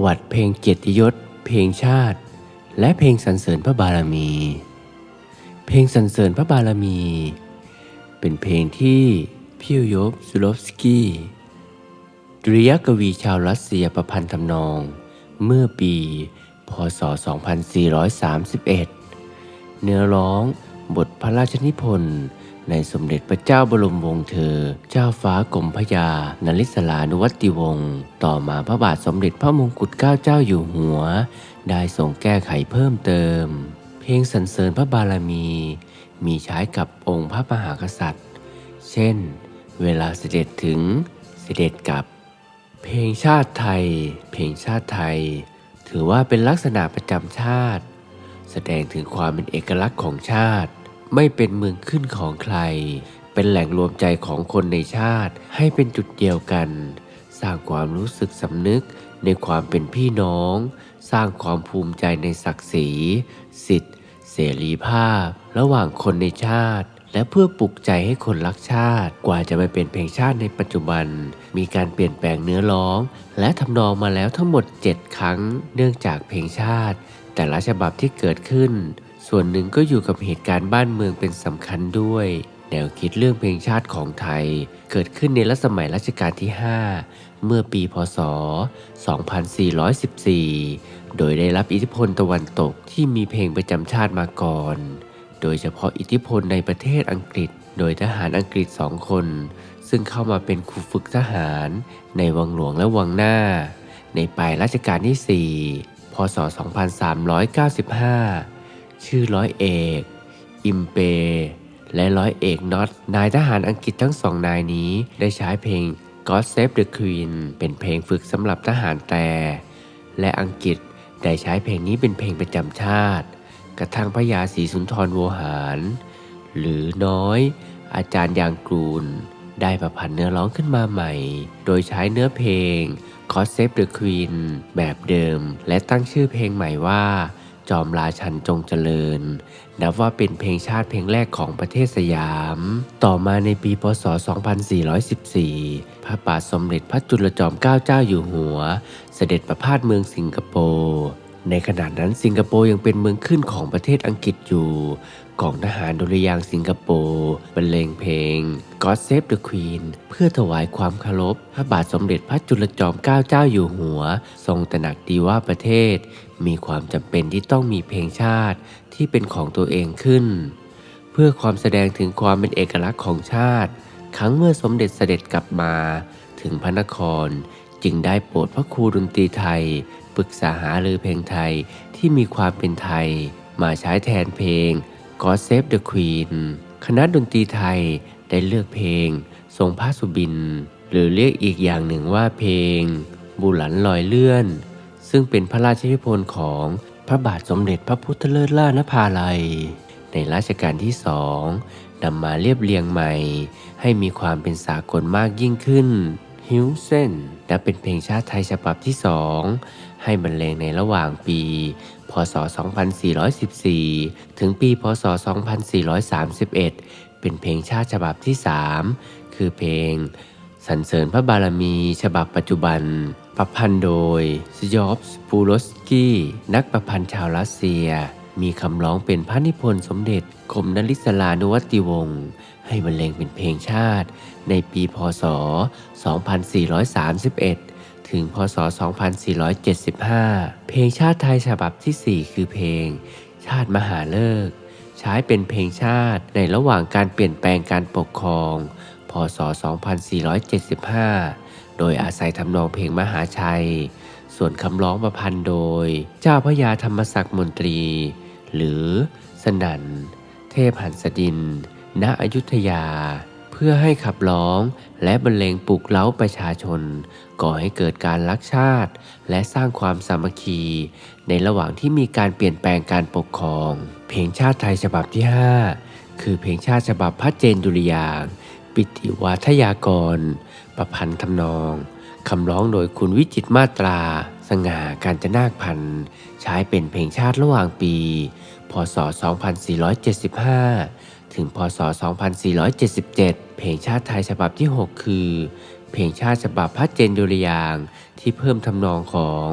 ประวัติเพลงเกียรติยศ เพลงชาติ และเพลงสรรเสริญพระบารมี เพลงสรรเสริญพระบารมี เป็นเพลงที่พิวยบซูลฟสกี้ดุริยกวีชาวรัสเซียประพันธ์ทำนอง เมื่อปี พศ 2431 เนื้อร้องบทพระราชนิพนธ์ ในสมเด็จพระเจ้าบรมวงศ์เธอ เจ้าฟ้ากรมพยานริศลานุวัติวงศ์ ต่อมาพระบาทสมเด็จพระมงกุฎเกล้าเจ้าอยู่หัว ได้ทรงแก้ไขเพิ่มเติม เพลงสรรเสริญพระบารมี มีใช้กับองค์พระมหากษัตริย์ เช่น เวลาเสด็จถึงเสด็จกลับ เพลงชาติไทย เพลงชาติไทย ถือว่าเป็นลักษณะประจำชาติ แสดงถึงความเป็นเอกลักษณ์ของชาติ ไม่เป็นเมืองขึ้นของใคร เป็นแหล่งรวมใจของคนในชาติให้เป็นจุดเดียวกัน สร้างความรู้สึกสำนึกในความเป็นพี่น้อง สร้างความภูมิใจในศักดิ์ศรี สิทธิเสรีภาพ ระหว่างคนในชาติ และเพื่อปลุกใจให้คนรักชาติ กว่าจะมาเป็นเพลงชาติในปัจจุบัน มีการเปลี่ยนแปลงเนื้อร้อง และทำนองมาแล้วทั้งหมด 7 ครั้ง เนื่องจากเพลงชาติ แต่ละฉบับที่เกิดขึ้น ส่วนหนึ่งก็อยู่กับเหตุการณ์บ้านเมืองเป็นสำคัญด้วย แนวคิดเรื่องเพลงชาติของไทย เกิดขึ้นในรัชสมัยรัชกาลที่ 5 เมื่อปีพศ 2414 โดยได้รับอิทธิพลตะวันตกที่มีเพลงประจำชาติมาก่อน โดยเฉพาะอิทธิพลในประเทศอังกฤษ โดยทหารอังกฤษสองคน ซึ่งเข้ามาเป็นครูฝึกทหารในวังหลวงและวังหน้า ในปลายรัชกาลที่ 4 พศ 2395 ชื่อร้อยเอก อิมเป และร้อยเอกน็อต นายทหารอังกฤษทั้งสองนายนี้ได้ใช้เพลง God Save the Queen เป็นเพลงฝึกสำหรับทหารแต่ และอังกฤษได้ใช้เพลงนี้เป็นเพลงประจำชาติ กระทั่งพระยาศรีสุนทรโวหาร หรือน้อย อาจารย์ยางกรูนได้ประพันธ์เนื้อร้องขึ้นมาใหม่ โดยใช้เนื้อเพลง God Save the Queen แบบเดิม และตั้งชื่อเพลงใหม่ว่า จอมราชันจงเจริญ นับว่าเป็นเพลงชาติเพลงแรกของประเทศสยาม ต่อมาในปีพศ 2414 พระบาทสมเด็จพระจุลจอมเกล้าเจ้าอยู่หัว เสด็จประพาสเมืองสิงคโปร์ ในขณะนั้นสิงคโปร์ยังเป็นเมืองขึ้นของประเทศอังกฤษอยู่กองทหารดุริยางสิงคโปร์บรรเลงเพลง God Save the Queen เพื่อถวายความเคารพพระบาทสมเด็จพระจุลจอมเกล้าเจ้าอยู่หัว ทรงตระหนักดีว่าประเทศ มีความจำเป็นที่ต้องมีเพลงชาติที่เป็นของตัวเองขึ้น เพื่อความแสดงถึงความเป็นเอกลักษณ์ของชาติ ครั้งเมื่อสมเด็จเสด็จกลับมา ถึงพระนครจึงได้โปรดพระครูดนตรีไทย ปรึกษาหารือเพลงไทยที่มีความเป็นไทย มาใช้แทนเพลง God Save the Queen คณะดนตรีไทยได้เลือกเพลง ทรงพระสุบิน หรือเรียกอีกอย่างหนึ่งว่าเพลง บุหลันลอยเลื่อน ซึ่งเป็นพระราชนิพนธ์ของพระบาทสมเด็จพระพุทธเลิศล่านภาลัย ในรัชกาลที่สองนำมาเรียบเรียงใหม่ ให้มีความเป็นสากลมากยิ่งขึ้นฮิวเซนและเป็นเพลงชาติไทยฉบับที่สอง ให้บรรเลงในระหว่างปี พศ 2414 ถึงปี พศ 2431 เป็นเพลงชาติฉบับที่ 3 คือเพลงสรรเสริญพระบารมี ฉบับปัจจุบัน ประพันธ์โดยสยอฟสปูโรสกี้ นักประพันธ์ชาวรัสเซีย มีคำร้องเป็นพระนิพนธ์สมเด็จคมนลิศลานุวัติวงศ์ให้บรรเลงเป็นเพลงชาติ ในปี พศ 2431 ถึงพศ 2475 เพลงชาติไทยฉบับที่ 4 คือเพลง ชาติมหาเลิก ใช้เป็นเพลงชาติในระหว่างการเปลี่ยนแปลงการปกครอง พศ 2475 โดยอาศัยทำนองเพลงมหาชัย ส่วนคำร้องประพันธ์โดย เจ้าพระยาธรรมศักดิ์มนตรี หรือสนัน เทพหันสดิน ณ อยุธยา พื่อให้ขับร้องและบรรเลงปลุกเล้าประชาชน ก่อให้เกิดการรักชาติ และสร้างความสามัคคี ในระหว่างที่มีการเปลี่ยนแปลงการปกครอง เพลงชาติไทยฉบับที่ 5 คือเพลงชาติฉบับพระเจนดุริยาง ปิติวัทยากร ประพันธ์ทำนองคำร้องโดยคุณวิจิตมาตรา สง่าการจนาคพันธ์ใช้เป็นเพลงชาติระหว่างปี พศ 2475 ถึงพศ 2477 เพลงชาติไทยฉบับที่ 6 คือ เพลงชาติฉบับพระเจนดุริยางที่เพิ่มทำนองของ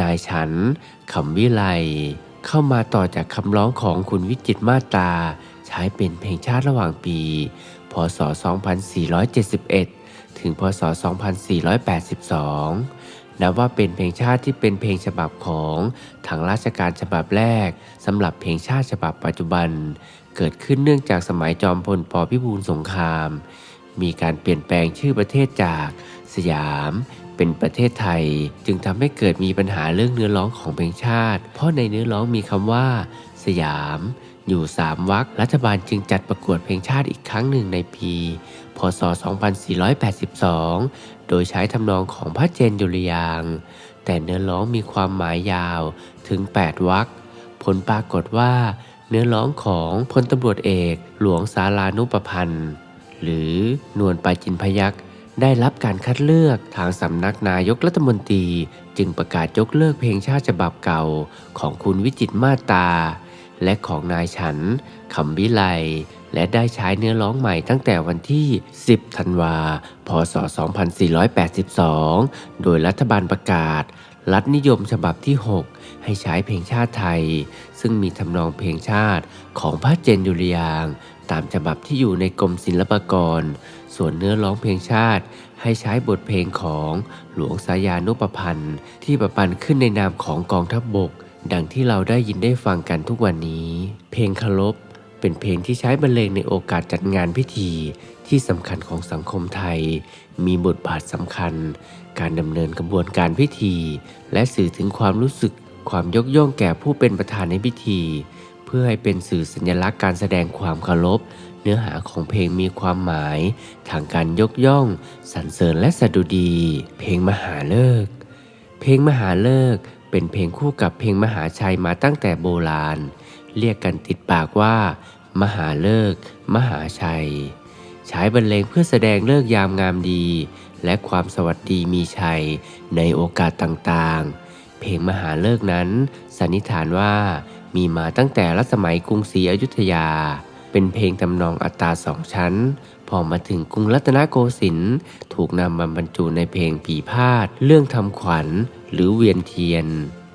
นายฉันขำวิไลเข้ามาต่อจากคำร้องของคุณวิจิตมาตา ใช้เป็นเพลงชาติระหว่างปี พศ 2471 ถึง พศ 2482 นับว่าเป็นเพลงชาติที่เป็นเพลงฉบับของทางราชการฉบับแรกสำหรับเพลงชาติฉบับปัจจุบัน เกิดขึ้นเนื่องจากสมัยจอมพลปพิบูลสงคราม มีการเปลี่ยนแปลงชื่อประเทศจากสยามเป็นประเทศไทย จึงทำให้เกิดมีปัญหาเรื่องเนื้อร้องของเพลงชาติ เพราะในเนื้อร้องมีคำว่า สยาม อยู่สามวรรครัฐบาลจึงจัดประกวดเพลงชาติอีกครั้งหนึ่งในปี พศ 2482 โดยใช้ทำนองของพระเจนยุรยาง แต่เนื้อร้องมีความหมายยาวถึง 8วรรคผลปรากฏว่า เนื้อร้องของพลตำรวจเอกหลวงสารานุประพันธ์ หรือนวลปาจินพยักษได้รับการคัดเลือกทางสำนักนายกรัฐมนตรี จึงประกาศยกเลิกเพลงชาติฉบับเก่าของคุณวิจิตมาตา และของนายฉันขำวิไลและได้ใช้เนื้อร้องใหม่ตั้งแต่วันที่ 10 ธันวา พศ 2482 โดยรัฐบาลประกาศ รัฐนิยมฉบับที่ 6 ให้ใช้เพลงชาติไทย ซึ่งมีทำนองเพลงชาติของพระเจนยุรยาง ตามฉบับที่อยู่ในกรมศิลปากร ส่วนเนื้อร้องเพลงชาติให้ใช้บทเพลงของหลวงสายานุประพันธ์ ที่ประพันธ์ขึ้นในนามของกองทัพบบก ดังที่เราได้ยินได้ฟังกันทุกวันนี้ เพลงคารพเป็นเพลงที่ใช้บรรเลงในโอกาสจัดงานพิธีที่สำคัญของสังคมไทย มีบทบาทสำคัญ การดำเนินกระบวนการพิธี และสื่อถึงความรู้สึกความยกย่องแก่ผู้เป็นประธานในพิธี เพื่อให้เป็นสื่อสัญลักษณ์การแสดงความเคารพเนื้อหาของเพลงมีความหมาย ทางการยกย่องสรรเสริญและสดุดี เพลงมหาเลิก เพลงมหาเลิกเป็นเพลงคู่กับเพลงมหาชัยมาตั้งแต่โบราณ เรียกกันติดปากว่า มหาเลิก มหาชัย ใช้บรรเลงเพื่อแสดงเลิกยามงามดี และความสวัสดีมีชัยในโอกาสต่างๆ เพลงมหาเลิกนั้นสันนิษฐานว่ามีมาตั้งแต่รัชสมัยกรุงศรีอยุธยา เป็นเพลงทำนองอัตราสองชั้น พอมาถึงกรุงรัตนโกสินทร์ถูกนำมาบรรจุในเพลงปีพาด เรื่องทำขวัญ หรือเวียนเทียน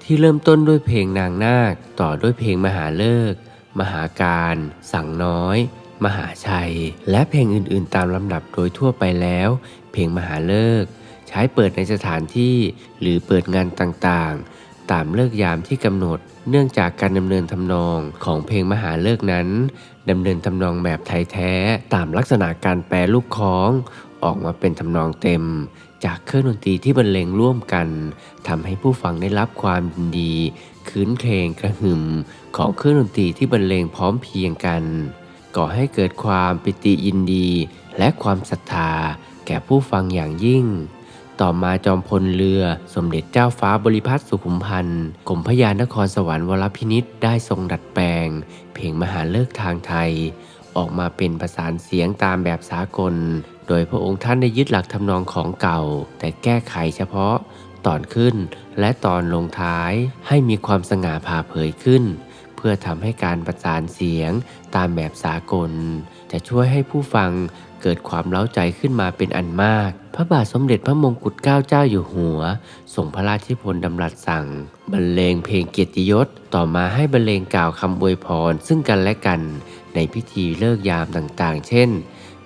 ที่เริ่มต้นด้วยเพลงนางนาค ต่อด้วยเพลงมหาเลิก มหาการ สั่งน้อย มหาชัย และเพลงอื่นๆ ตามลำดับโดยทั่วไปแล้ว เพลงมหาเลิก ใช้เปิดในสถานที่หรือเปิดงานต่างๆ ตามเลิกยามที่กำหนด เนื่องจากการดำเนินทำนองของเพลงมหาเลิกนั้นดำเนินทำนองแบบไทยแท้ตามลักษณะการแปลลูกคล้อง ออกมาเป็นทำนองเต็ม จากเครื่องดนตรีที่บรรเลงร่วมกันทำให้ผู้ฟังได้รับความยินดีคืนเพลงกระหึ่มของเครื่องดนตรีที่บรรเลงพร้อมเพียงกัน ก่อให้เกิดความปิติยินดี และความศรัทธาแก่ผู้ฟังอย่างยิ่ง ต่อมาจอมพลเรือ สมเด็จเจ้าฟ้าบริพัตรสุขุมพันธ์กรมพยานครสวรรค์วรพินิษได้ทรงดัดแปลง เพลงมหาเลิกทางไทย ออกมาเป็นประสานเสียงตามแบบสากล โดยพระองค์ท่านได้ยึดหลักทำนองของเก่า แต่แก้ไขเฉพาะ ตอนขึ้นและตอนลงท้ายให้มีความสง่าผ่าเผยขึ้น เพื่อทำให้การประสานเสียงตามแบบสากล จะช่วยให้ผู้ฟัง เกิดความเล้าใจขึ้นมาเป็นอันมาก พระบาทสมเด็จพระมงกุฎเกล้าเจ้าอยู่หัวส่งพระราชนิพนธ์ดำรัสสั่ง บรรเลงเพลงเกียรติยศ ต่อมาให้บรรเลงกล่าวคำอวยพรซึ่งกันและกัน ในพิธีเลิกยามต่างๆ เช่น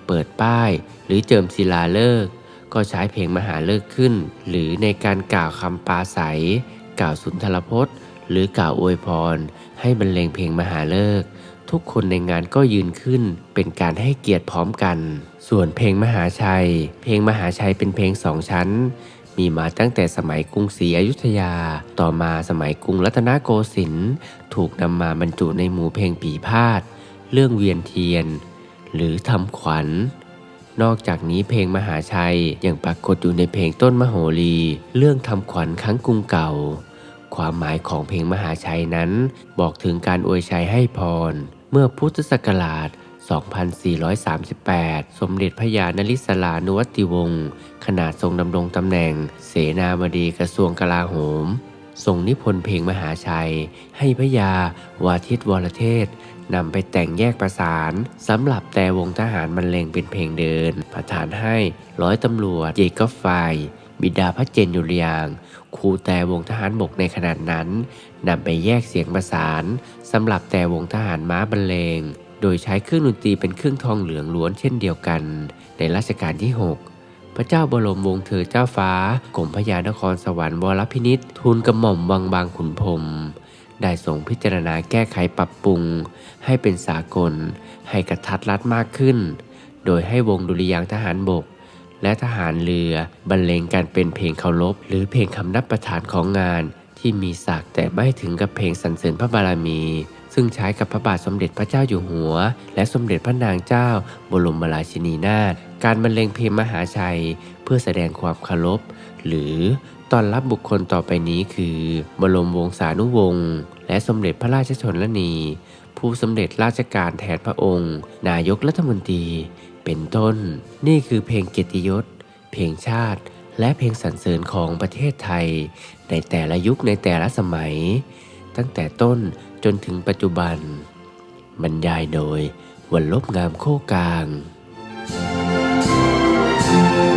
เปิดป้ายหรือเจิมศิลาฤกษ์ก็ใช้เพลงมหาเลิกขึ้น หรือในการกล่าวคำปาศัย กล่าวสุนทรพจน์ หรือกล่าวอวยพร ให้บรรเลงเพลงมหาเลิก ทุกคนในงานก็ยืนขึ้น เป็นการให้เกียรติพร้อมกัน ส่วนเพลงมหาชัย เพลงมหาชัยเป็นเพลงสองชั้น มีมาตั้งแต่สมัยกรุงศรีอยุธยา ต่อมาสมัยกรุงรัตนโกสินทร์ถูกนำมาบรรจุในหมู่เพลงปีพาดเรื่องเวียนเทียน หรือทำขวัญนอกจากนี้เพลงมหาชัยยังปรากฏอยู่ในเพลงต้นมโหรี เรื่องทำขวัญครั้งกรุงเก่า ความหมายของเพลงมหาชัยนั้น บอกถึงการอวยชัยให้พร เมื่อพุทธศักราช 2438 สมเด็จพระยานริศลานุวัติวงศ์ขนาดทรงดำรงตำแหน่ง เสนาบดีกระทรวงกลาโหมทรงนิพนธ์เพลงมหาชัย ให้พระยาวาทิตวรเทศนำไปแต่งแยกประสานสำหรับแต่วงทหารบรรเลงเป็นเพลงเดิน ประธานให้ร้อยตำรวจเยกไฟ บิดาพระเจนยุรยางครูแต่วงทหารบกในขนาดนั้นนำไปแยกเสียงประสานสำหรับแต่วงทหารม้าบรรเลง โดยใช้เครื่องดนตรีเป็นเครื่องทองเหลืองล้วนเช่นเดียวกัน ในรัชกาลที่ 6 พระเจ้าบรมวงศ์เธอเจ้าฟ้ากรมพระยานครสวรรค์วรพินิษทูลกระหม่อมวังบางขุนพรมได้ส่งพิจารณาแก้ไขปรับปรุง ให้เป็นสากล ให้กระทัดรัดมากขึ้น โดยให้วงดุริยางทหารบก และทหารเรือบรรเลงการเป็นเพลงเคารพหรือเพลงคำนับประธานของงาน ที่มีศักดิ์แต่ไม่ถึงกับเพลงสรรเสริญพระบารมี ซึ่งใช้กับพระบาทสมเด็จพระเจ้าอยู่หัว และสมเด็จพระนางเจ้า บรมราชินีนาถการบรรเลงเพลงมหาชัย เพื่อแสดงความเคารพหรือตอนรับบุคคลต่อไปนี้คือ บรมวงศานุวงศ์และสมเด็จพระราชชนนี ผู้สำเร็จราชการแทนพระองค์ นายกรัฐมนตรี เป็นต้น นี่คือเพลงเกียรติยศ เพลงชาติ และเพลงสรรเสริญของประเทศไทย ในแต่ละยุคในแต่ละสมัย ตั้งแต่ต้นจนถึงปัจจุบัน บรรยายโดยวันลบงามโคกลาง Thank